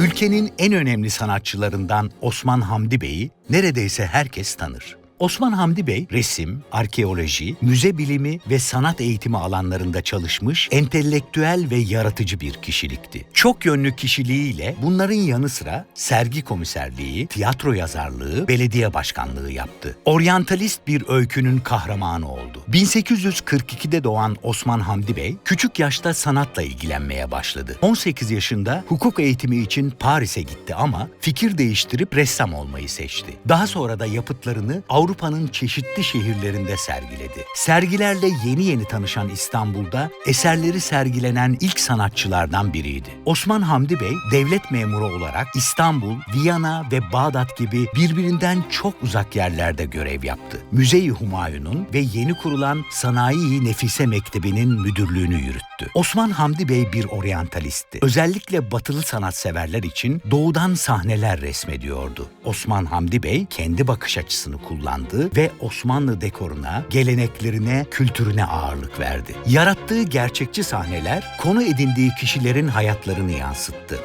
Ülkenin en önemli sanatçılarından Osman Hamdi Bey'i neredeyse herkes tanır. Osman Hamdi Bey resim, arkeoloji, müze bilimi ve sanat eğitimi alanlarında çalışmış entelektüel ve yaratıcı bir kişilikti. Çok yönlü kişiliğiyle bunların yanı sıra sergi komiserliği, tiyatro yazarlığı, belediye başkanlığı yaptı. Oryantalist bir öykünün kahramanı oldu. 1842'de doğan Osman Hamdi Bey küçük yaşta sanatla ilgilenmeye başladı. 18 yaşında hukuk eğitimi için Paris'e gitti ama fikir değiştirip ressam olmayı seçti. Daha sonra da yapıtlarını Avrupa'nın çeşitli şehirlerinde sergiledi. Sergilerle yeni yeni tanışan İstanbul'da eserleri sergilenen ilk sanatçılardan biriydi. Osman Hamdi Bey devlet memuru olarak İstanbul, Viyana ve Bağdat gibi birbirinden çok uzak yerlerde görev yaptı. Müze-i Humayun'un ve yeni kurulan Sanayi Nefise Mektebi'nin müdürlüğünü yürüttü. Osman Hamdi Bey bir oryantalistti. Özellikle batılı sanatseverler için doğudan sahneler resmediyordu. Osman Hamdi Bey kendi bakış açısını kullandı ve Osmanlı dekoruna, geleneklerine, kültürüne ağırlık verdi. Yarattığı gerçekçi sahneler konu edindiği kişilerin hayatlarını yansıttı.